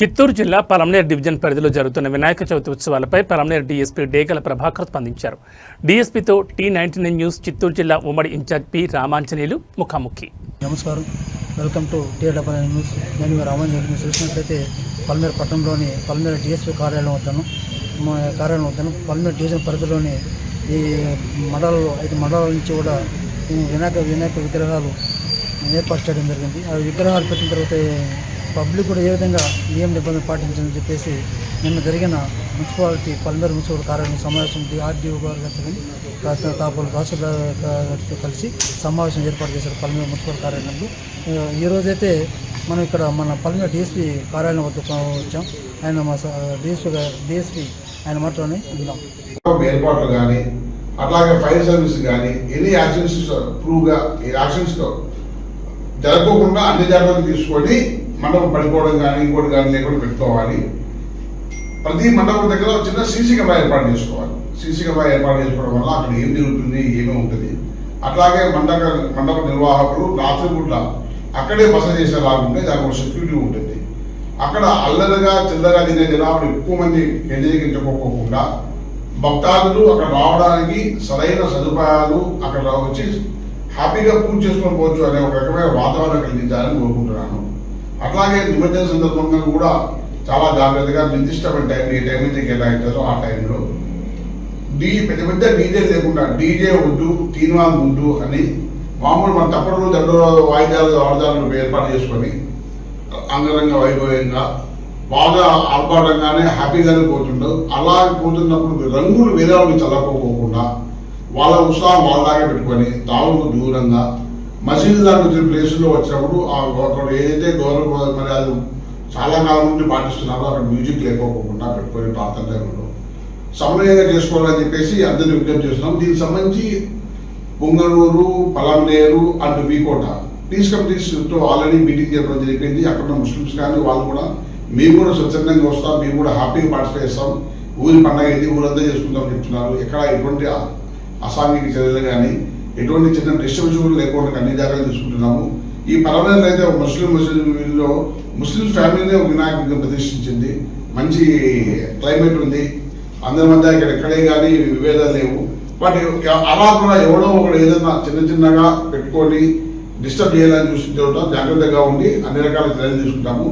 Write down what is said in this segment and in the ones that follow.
చిత్తూరు జిల్లా పలమనేరు డివిజన్ పరిధిలో జరుగుతున్న వినాయక చవితి ఉత్సవాలపై పలమనేరు డీఎస్పీ డేగల ప్రభాకర్ స్పందించారు. డీఎస్పీతో T ninety nine news Chittoor జిల్లా ఉమ్మడి ఇన్ఛార్జ్ పి రామాంజనేయులు ముఖాముఖి. నమస్కారం. Welcome to TW news. నేను మీ రామాంజలి మీరు చూసినట్లయితే పల్మేరు పట్టణంలోని పల్మేరు డిఎస్పీ కార్యాలయం వద్దను మా కార్యాలయం వద్దను పల్మేరు డివిజన్ పరిధిలోని ఈ మండలాలు ఐదు మండలాల నుంచి కూడా వినాయక వినాయక విగ్రహాలు ఏర్పాటు చేయడం జరిగింది. ఆ విగ్రహాలు పెట్టిన తర్వాత పబ్లిక్ కూడా ఏ విధంగా నియమ నిబంధనలు పాటించాలని చెప్పేసి నిన్న జరిగిన మున్సిపాలిటీ పల్మేరు మున్సిపల్ కార్యాలయం సమావేశం ఆర్డీఓ గారు కానీ కాస్త తాపూలు కలిసి సమావేశం ఏర్పాటు చేశారు పల్మేరు మున్సిపల్ కార్యాలయంలో. ఈరోజైతే మనం ఇక్కడ మన పల్మేరు డిఎస్పీ కార్యాలయం వద్ద వచ్చాం. ఆయన మా డిఎస్పీ డిఎస్పీ ఆయన మాటలోనే విందాం. ఏర్పాట్లు కానీ అట్లాగే ఫైర్ సర్వీస్ కానీ ఎనీ యాక్షన్స్ ప్రూవ్గా ఈ యాక్షన్స్ జరగకుండా అన్ని జాగ్రత్తలు తీసుకొని మండపం పడిపోవడం కానీ ఇంకోటి కానీ లేకుండా పెట్టుకోవాలి. ప్రతి మండపం దగ్గర చిన్న సీసీ కెమెరా ఏర్పాటు చేసుకోవాలి. సీసీ కెమెరా ఏర్పాటు చేసుకోవడం వల్ల అక్కడ ఏం జరుగుతుంది ఏమి ఉంటుంది. అట్లాగే మండప మండప నిర్వాహకులు రాత్రిపూట్ల అక్కడే బస చేసేలాగుంటే దానికి ఒక సెక్యూరిటీ ఉంటుంది. అక్కడ అల్లరిగా చిల్లరగా తినే జనాలు ఎక్కువ మంది కేంద్రీకరించుకోకుండా భక్తాదులు అక్కడ రావడానికి సరైన సదుపాయాలు అక్కడ వచ్చి హ్యాపీగా పూజ చేసుకొని పోవచ్చు అనే ఒక రకమైన వాతావరణం కలిగించాలని కోరుకుంటున్నాను. అట్లాగే నిమజ్జన సందర్భంగా కూడా చాలా జాగ్రత్తగా నిర్దిష్టమైన టైం ఏ టైం అయితే కేటాయించారో. ఆ టైంలో డీ పెద్ద పెద్ద డీజే లేకుండా డీజే ఉంటూ తీన్వాన్ ఉంటూ అని మామూలు మన తప్పడు దండో వాయిద్యాలు ఆడదాలను ఏర్పాటు చేసుకొని అంగరంగ వైభవంగా బాగా ఆర్భాటంగానే హ్యాపీగానే పోతుండవు. అలా పోతున్నప్పుడు రంగులు వేరే వాళ్ళకి చల్లకపోకుండా వాళ్ళ ఉత్సాహం వాళ్ళలాగే పెట్టుకొని తావులకు దూరంగా మసీదు లాంటి ప్లేసుల్లో వచ్చినప్పుడు ఆ అక్కడ ఏదైతే గౌరవ మర్యాదలు చాలా కాలం నుండి పాటిస్తున్నారో అక్కడ మ్యూజిక్ లేకపోకుండా పెట్టుకొని ప్రార్థన టైంలో సమన్వయంగా చేసుకోవాలని చెప్పేసి అందరినీ విజ్ఞప్తి చేస్తున్నాం. దీనికి సంబంధించి పుంగనూరు పలంనేరు అండ్ వీకోట పీస్ కమిటీస్తో ఆల్రెడీ మీటింగ్ చేయడం జరిగింది అక్కడ ఉన్న ముస్లిమ్స్ కానీ వాళ్ళు కూడా మేము కూడా స్వచ్ఛందంగా వస్తాం మేము కూడా హ్యాపీగా పార్టిసిపేట్ చేస్తాం. ఊరి పండగ ఇది ఊరంతా చేసుకుంటాం చెప్తున్నారు. ఎక్కడ ఎటువంటి అసాంఘిక చర్యలు కానీ ఎటువంటి చిన్న డిస్టర్బెన్స్ లేకుండా అన్ని జాగ్రత్తలు తీసుకుంటున్నాము. ఈ పర్వదినం అయితే ఒక ముస్లిం ముస్లిం వీళ్ళలో ముస్లిం ఫ్యామిలీనే ఒక వినాయకుడిని ప్రతిష్ఠించింది. మంచి క్లైమేట్ ఉంది. అందరి మధ్య ఇక్కడ ఎక్కడే కానీ విభేదాలు లేవు. బట్ అలా కూడా ఎవడో ఒకడు ఏదైనా చిన్న చిన్నగా పెట్టుకొని డిస్టర్బ్ చేయాలని చూసిన చోట జాగ్రత్తగా ఉండి అన్ని రకాల చర్యలు తీసుకుంటాము.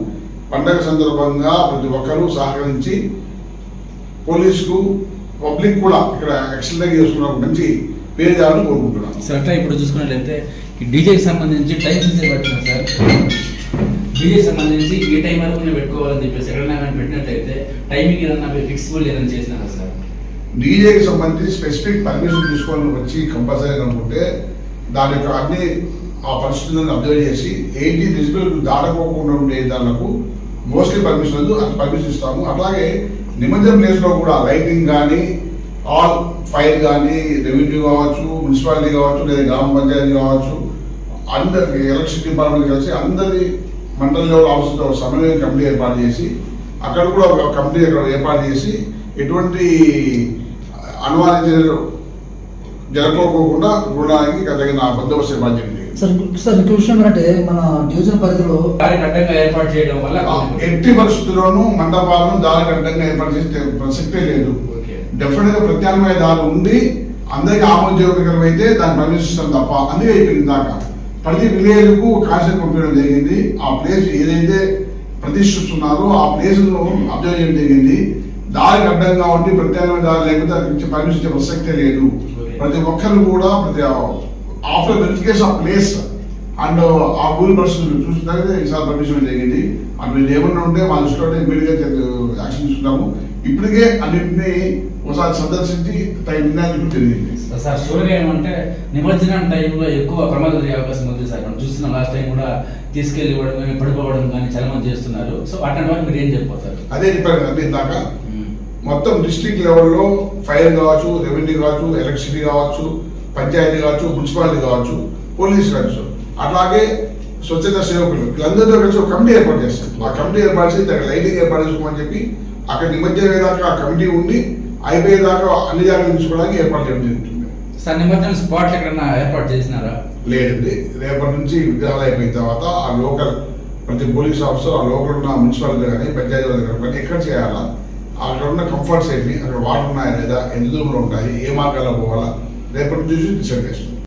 పండగ సందర్భంగా ప్రతి ఒక్కరూ సహకరించి పోలీసుకు పబ్లిక్ కూడా ఇక్కడ ఎక్సలెంట్గా చేసుకున్న మంచి పేరు చేయాలని కోరుకుంటున్నాను సార్ అట్లా ఇప్పుడు చూసుకున్నట్లయితే డీజేకి సంబంధించి టైం పెట్టినా సార్. డీజేకి సంబంధించి ఈ టైం వరకు నేను పెట్టుకోవాలని చెప్పేసి ఎక్కడైనా కానీ పెట్టినట్లయితే టైమింగ్ ఏదన్నా ఫిక్సిబుల్ ఏదైనా చేసినారా సార్? డీజేకి సంబంధించి స్పెసిఫిక్ పర్మిషన్ తీసుకొని వచ్చి కంపల్సరీ అనుకుంటే దాని యొక్క అన్ని ఆ పరిస్థితులను అబ్జర్వ్ చేసి ఎయిటీ డిజిబుల్ దాటకోకుండా ఉండే దానికి మోస్ట్లీ పర్మిషన్ పర్మిషన్ ఇస్తాము. అట్లాగే నిమజ్జన ప్లేస్లో కూడా లైటింగ్ కానీ ఆల్ ఫైర్ కానీ రెవెన్యూ కావచ్చు మున్సిపాలిటీ కావచ్చు లేదా గ్రామ పంచాయతీ కావచ్చు అందరి ఎలక్షన్ డిపార్ట్మెంట్ కలిసి అందరి మండల లెవెల్ ఆఫీసుతో ఒక సమన్వయ కమిటీ ఏర్పాటు చేసి అక్కడ కూడా ఒక కమిటీ ఏర్పాటు చేసి ఎటువంటి అనుమానించ జరగకోకుండా రుణానికి తగిన బందోబస్తు ఏర్పాటు చేయండి సార్ ఇంకో- సార్ ఇంకో విషయం ఏంటంటే మన డివిజన్ పరిధిలో ఏర్పాటు చేయడం వల్ల ఎట్టి పరిస్థితుల్లోనూ మండపాలను దారికి అడ్డంగా ఏర్పాటు చేసే ప్రసక్తే లేదు. ఓకే డెఫినెట్గా ప్రత్యామ్నాయ దారి ఉండి అందరికి ఆమోదయోగకరం అయితే దాన్ని పర్మిషన్ తప్ప అందుకే అయిపోయింది దాకా. ప్రతి విలేజ్కు కాన్సెప్ట్ పంపించడం జరిగింది. ఆ ప్లేస్ ఏదైతే ప్రతిష్ఠిస్తున్నారో ఆ ప్లేస్ను అబ్జర్వ్ చేయడం జరిగింది. దారికి అడ్డంగా ఉండి ప్రత్యామ్నాయ దారి లేకపోతే దానికి ఇచ్చే పర్మిషన్ ఇచ్చే ప్రసక్తే లేదు. ప్రతి ఒక్కరు కూడా ప్రతి after verification of place and ఆ ఊరి పరిస్థితులు చూసిన తర్వాత ఈసారి పర్మిషన్ జరిగింది. అటు ఏమన్నా ఉంటే మా దృష్టిలో ఇమీడియట్గా యాక్షన్ తీసుకుంటాము. ఇప్పటికే అన్నింటినీ ఒకసారి సందర్శించి నిర్ణయాలు జరిగింది సార్ షూర్గా ఏమంటే నిమజ్జనం టైంలో ఎక్కువ ప్రమాదం జరిగే అవకాశం ఉంది సార్. మనం చూస్తున్నాం లాస్ట్ టైం కూడా తీసుకెళ్ళి ఇవ్వడం పడిపోవడం కానీ చాలా మంది చేస్తున్నారు. సో అట్లాంటి వారికి మీరు ఏం చెప్పిపోతారు అదే చెప్పాను కదండి ఇందాక. మొత్తం డిస్ట్రిక్ట్ లెవెల్లో ఫైర్ కావచ్చు రెవెన్యూ కావచ్చు ఎలక్ట్రిసిటీ కావచ్చు పంచాయతీ కావచ్చు మున్సిపాలిటీ కావచ్చు పోలీస్ కావచ్చు. అట్లాగే స్వచ్ఛత సేవకులు వీళ్ళందరితో కలిసి ఒక కమిటీ ఏర్పాటు చేస్తారు. ఆ కమిటీ ఏర్పాటు చేసి దానికి లైటింగ్ ఏర్పాటు చేసుకోమని చెప్పి అక్కడ నిమజ్జనం అయ్యేదాకా ఆ కమిటీ ఉండి అయిపోయేదాకా అన్ని జాగ్రత్తలు తీసుకోవడానికి ఏర్పాటు చేయడం జరుగుతుంది. సార్ నిమజ్జనం స్పాట్ ఎక్కడన్నా ఏర్పాటు చేసినారా? లేదండి. రేపటి నుంచి విగ్రహాలు అయిపోయిన తర్వాత ఆ లోకల్ ప్రతి పోలీస్ ఆఫీసర్ ఆ లోపల ఉన్న మున్సిపాలిటీ కానీ పంచాయతీ కానీ పని ఎక్కడ చేయాలా? అక్కడ ఉన్న కంఫర్ట్స్ ఏంటి? అక్కడ వాటర్ ఉన్నాయా లేదా? ఎన్ని దూరంలో ఉంటాయి? ఏ మార్గాల్లో పోవాలా? రేపటి నుంచి డిసైడ్ చేస్తాం.